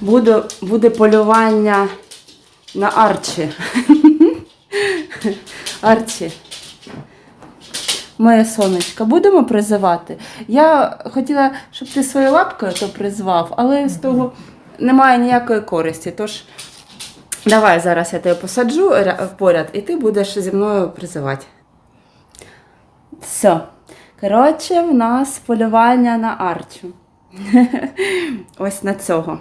буде, буде полювання на Арчі. Арчі. Моє сонечко, будемо призивати. Я хотіла, щоб ти своєю лапкою то призвав, але з того немає ніякої користі. Тож давай зараз я тебе посаджу поряд, і ти будеш зі мною призивати. Все. Коротше, в нас полювання на Арчу. Ось на цього.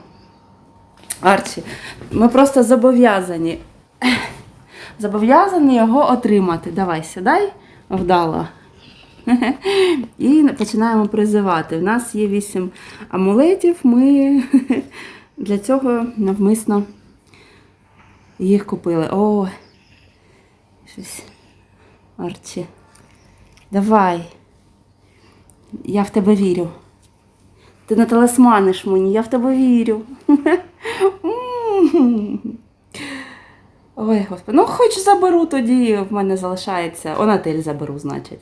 Арчі. Ми просто зобов'язані. Зобов'язані його отримати. Давай, сідай вдало. І починаємо призивати. У нас є вісім амулетів. Ми для цього навмисно їх купили. О, щось. Арчі. Давай. Я в тебе вірю. Ти не талисманиш мені, я в тебе вірю. Ой, господи, ну хоч заберу тоді, в мене залишається. Онатель заберу, значить.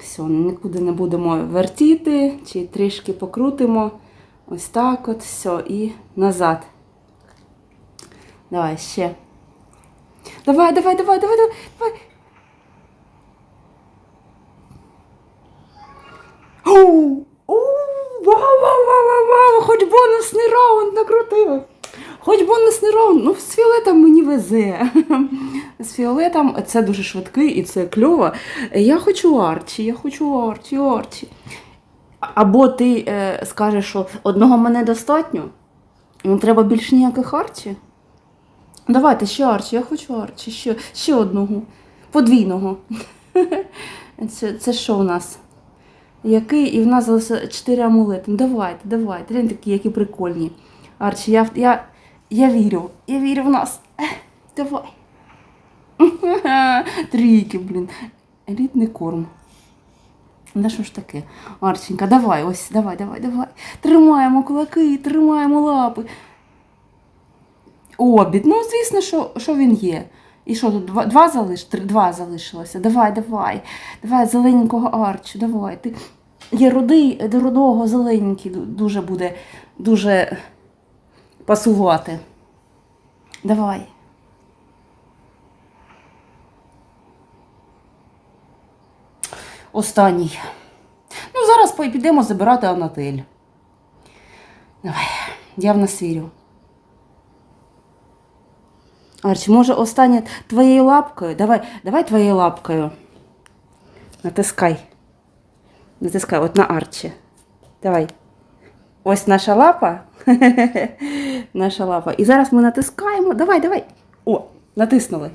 Все, нікуди не будемо вертіти, чи трішки покрутимо. Ось так от, все, і назад. Давай ще. Давай, давай, давай, давай, давай. давай. Накрутили. Хоч бонусний раунд. Ну, з фіолетом мені везе. З фіолетом це дуже швидкий і це кльово. Я хочу Арчі, я хочу Арчі, Арчі. Або ти е, скажеш, що одного мене достатньо, не треба більше ніяких Арчі. Давайте ще Арчі, я хочу Арчі, ще, ще одного. Подвійного. Це, це що у нас? Який, і в нас 4 амулети. Ну давайте, давайте. Глянь такі, які прикольні. Арчі, я, я, я вірю. Я вірю в нас. Давай. Трійки, блін. Елітний корм. Да що ж таке? Арченька, давай, ось, давай, давай, давай. Тримаємо кулаки, тримаємо лапи. Обід. Ну, звісно, що, що він є. І що тут два, два залиш, три, два залишилося. Давай, давай. Давай зелененького арчу, давай. Ти є рудий, до рудого зелененький дуже буде дуже пасувати. Давай. Останній. Ну, зараз підемо забирати Анатель. Давай, я в нас вірю. Арчі, може останнє твоєю лапкою? Давай, давай твоєю лапкою. Натискай. Натискай, от на Арчі. Давай. Ось наша лапа. наша лапа. І зараз ми натискаємо. Давай, давай. О, натиснули.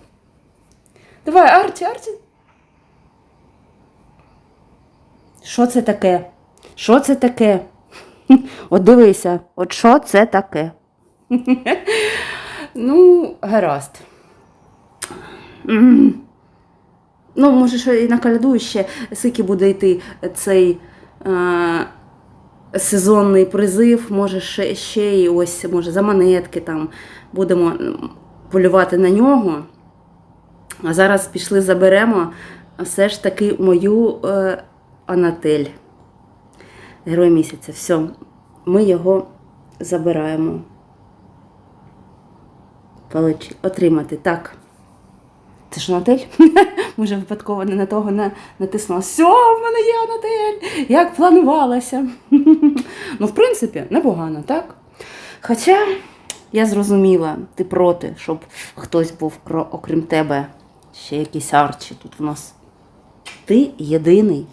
Давай, Арчі, Арчі. Що це таке? Що це таке? От дивися, от що це таке? Ну, гаразд. Ну, може, ще і накалядую ще, скільки буде йти цей е, сезонний призив, може, ще, ще і ось, може, за монетки там будемо полювати на нього. А зараз пішли заберемо все ж таки мою е, Анатель. Герой місяця. Все, ми його забираємо. Отримати. Так. Це ж Анатель? Може, випадково не на того на, натиснула. Все, в мене є Анатель! Як планувалося. ну, в принципі, непогано, так? Хоча я зрозуміла, ти проти, щоб хтось був, окрім тебе, ще якісь арчі тут в нас. Ти єдиний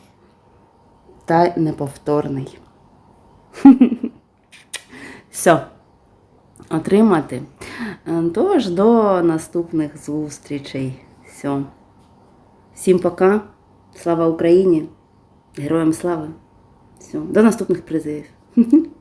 та неповторний. Все отримати. Тож до наступних зустрічей. Все. Всім пока. Слава Україні! Героям слави! Все. До наступних призивів.